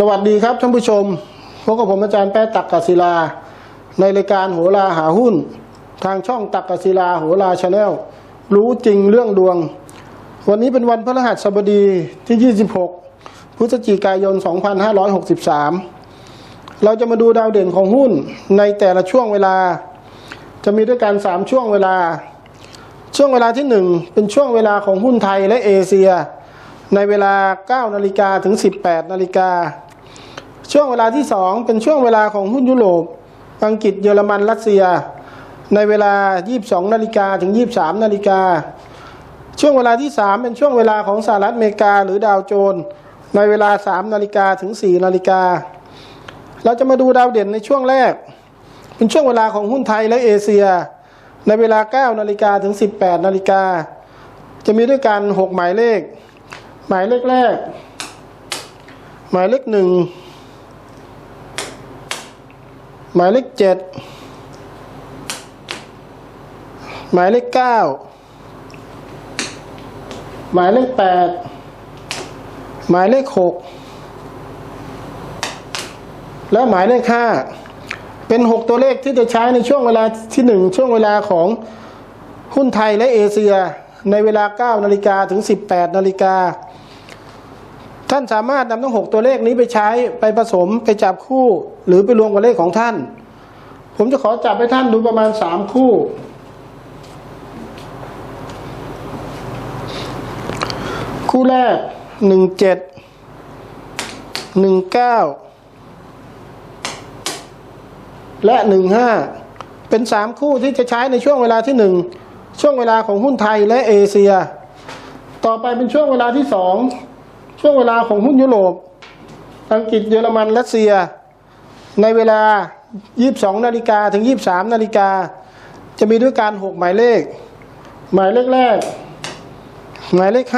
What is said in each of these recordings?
สวัสดีครับท่านผู้ชมพบกับผมอาจารย์แป๊ะตักกศิลา ในรายการโหราหาหุ้น ทางช่องตักกศิลาโหราชาแนลรู้จริงเรื่องดวง วันนี้เป็นวันพฤหัสบดีที่ 26 พฤศจิกายน 2563 เราจะมาดูดาวเด่นของหุ้นในแต่ละช่วงเวลา จะมีด้วยกัน 3 ช่วงเวลา ช่วงเวลาที่ 1 เป็นช่วงเวลาของหุ้นไทยและเอเชียในเวลา 9 นาฬิกาถึง 18 นาฬิกา ช่วงเวลาที่2เป็นช่วงเวลาของหุ้นยุโรป อังกฤษเยอรมันรัสเซีย ในเวลา 22นาฬิกาถึง 23นาฬิกาช่วงเวลาที่ 3 เป็นช่วงเวลาของสหรัฐอเมริกาหรือดาวโจนส์ในเวลา 3 นาฬิกาถึง 4 นาฬิกา เราจะมาดูดาวเด่นในช่วงแรก เป็นช่วงเวลาของหุ้นไทยและเอเชีย ในเวลา 9 นาฬิกาถึง 18 นาฬิกา จะมีด้วยกัน 6 หมายเลข หมายเลขแรก หมายเลขหนึ่ง หมายเลขเจ็ดหมายเลขเก้าหมายเลขแปดหมายเลขหกและหมายเลขห้าเป็นหกตัวเลขที่จะใช้ในช่วงเวลาที่หนึ่งช่วงเวลาของหุ้นไทยและเอเชีย ในเวลา9นาฬิกาถึง18นาฬิกา ท่านสามารถนำทั้ง6ตัวเลขนี้ไปใช้ไปผสมไปจับคู่ หรือไปรวมกับเลขของท่าน ผมจะขอจับให้ท่านดูประมาณ3คู่ คู่แรก17 19และ15เป็น3คู่ที่จะใช้ในช่วงเวลาที่1ช่วงเวลาของหุ้นไทยและเอเชีย ต่อไปเป็นช่วงเวลาที่2 ช่วงเวลาของหุ้นยุโรป อังกฤษเยอรมันรัสเซีย ในเวลา 22 นาฬิกาถึง 23 นาฬิกา จะมีด้วยการ 6 หมายเลข หมายเลขแรก หมายเลข 5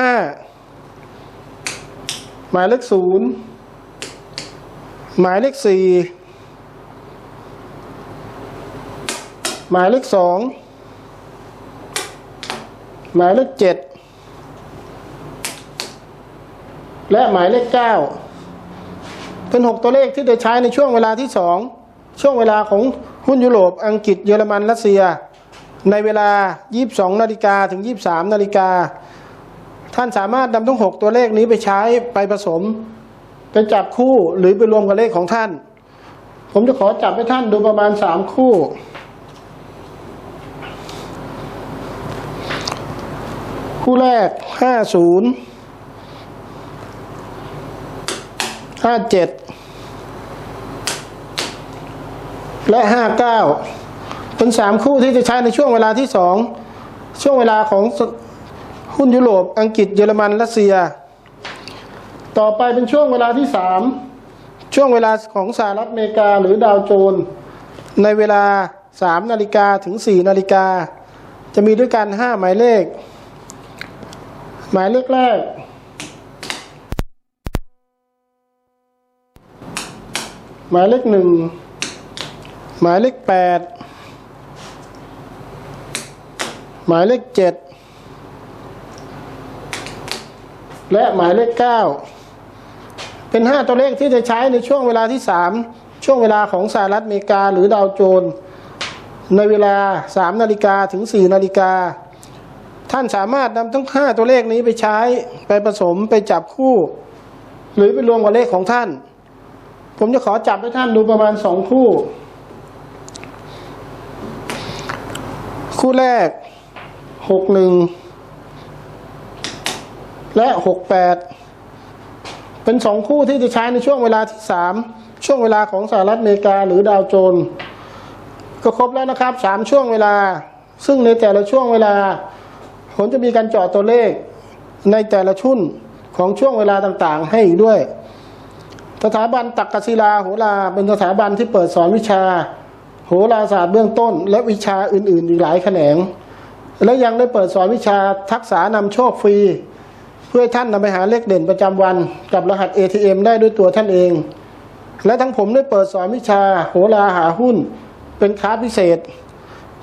หมายเลข 0 หมายเลข 4 หมายเลข 2 หมายเลข 7 และหมายเลข9เป็น6ตัวเลขที่จะใช้ในช่วงเวลาที่2ช่วงเวลาของหุ้นยุโรป อังกฤษเยอรมันรัสเซีย ในเวลา 22 นาฬิกาถึง 23 นาฬิกา ท่านสามารถนำทั้ง 6 ตัวเลขนี้ไปใช้ไปผสมไปจับคู่หรือไปรวมกับเลขของท่าน ผมจะขอจับให้ท่านดูประมาณ 3 คู่ คู่แรก 50 ห้าเจ็ดและห้าเก้าเป็นสามคู่ที่จะใช้ในช่วงเวลาที่สองช่วงเวลาของหุ้นยุโรปอังกฤษเยอรมันรัสเซีย ต่อไปเป็นช่วงเวลาที่สามช่วงเวลาของสหรัฐอเมริกาหรือดาวโจน ในเวลาสามนาฬิกาถึงสี่นาฬิกา จะมีด้วยกันห้าหมายเลข หมายเลขแรก หมายเลขหนึ่งหมายเลขแปดหมายเลขเจ็ดและหมายเลขเก้าเป็นห้าตัวเลขที่จะใช้ในช่วงเวลาที่สามช่วงเวลาของสหรัฐอเมริกาหรือดาวโจน ในเวลาสามนาฬิกาถึงสี่นาฬิกาท่านสามารถนำทั้งห้าตัวเลขนี้ไปใช้ไปผสมไปจับคู่ หรือไปรวมกับเลขของท่าน ผมจะขอจับให้ท่านดูประมาณสองคู่ คู่แรกหกหนึ่งและหกแปดเป็นสองคู่ที่จะใช้ในช่วงเวลาที่สามช่วงเวลาของสหรัฐอเมริกาหรือดาวโจนส์ก็ครบแล้วนะครับสามช่วงเวลา ซึ่งในแต่ละช่วงเวลา ผมจะมีการเจาะตัวเลขในแต่ละชุนของช่วงเวลาต่างๆ ให้อีกด้วย สถาบันตักกศิลาโหราเป็นสถาบันที่เปิดสอนวิชา โหราศาสตร์เบื้องต้น และวิชาอื่น ๆ อีกหลายแขนง และยังได้เปิดสอนวิชาทักษะนำโชคฟรี เพื่อท่านนำไปหาเลขเด่นประจำวัน กับรหัส ATM ได้ด้วยตัวท่านเอง และทั้งผมได้เปิดสอนวิชาโหราหาหุ้น เป็นคลาสพิเศษ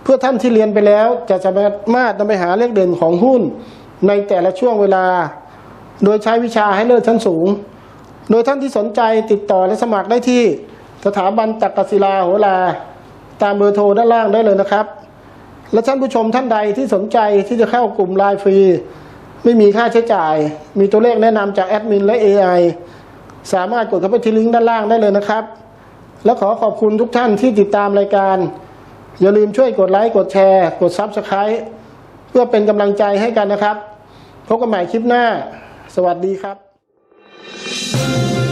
เพื่อท่านที่เรียนไปแล้วจะสามารถนำไปหาเลขเด่นของหุ้น ในแต่ละช่วงเวลา โดยใช้วิชาให้เลิศชั้นสูง โดยท่านที่สนใจติดต่อและสมัครได้ที่สถาบันตักกศิลาโหราตามเบอร์โทรด้านล่างได้เลยนะครับ และท่านผู้ชมท่านใดที่สนใจที่จะเข้ากลุ่มไลน์ฟรี ไม่มีค่าใช้จ่าย มีตัวเลขแนะนำจากแอดมินและ AI สามารถกดเข้าไปที่ลิงก์ด้านล่างได้เลยนะครับ และขอขอบคุณทุกท่านที่ติดตามรายการ อย่าลืมช่วยกดไลค์กดแชร์ กด Subscribe เพื่อเป็นกำลังใจให้กันนะครับ พบกันใหม่คลิปหน้า สวัสดีครับ Thank you.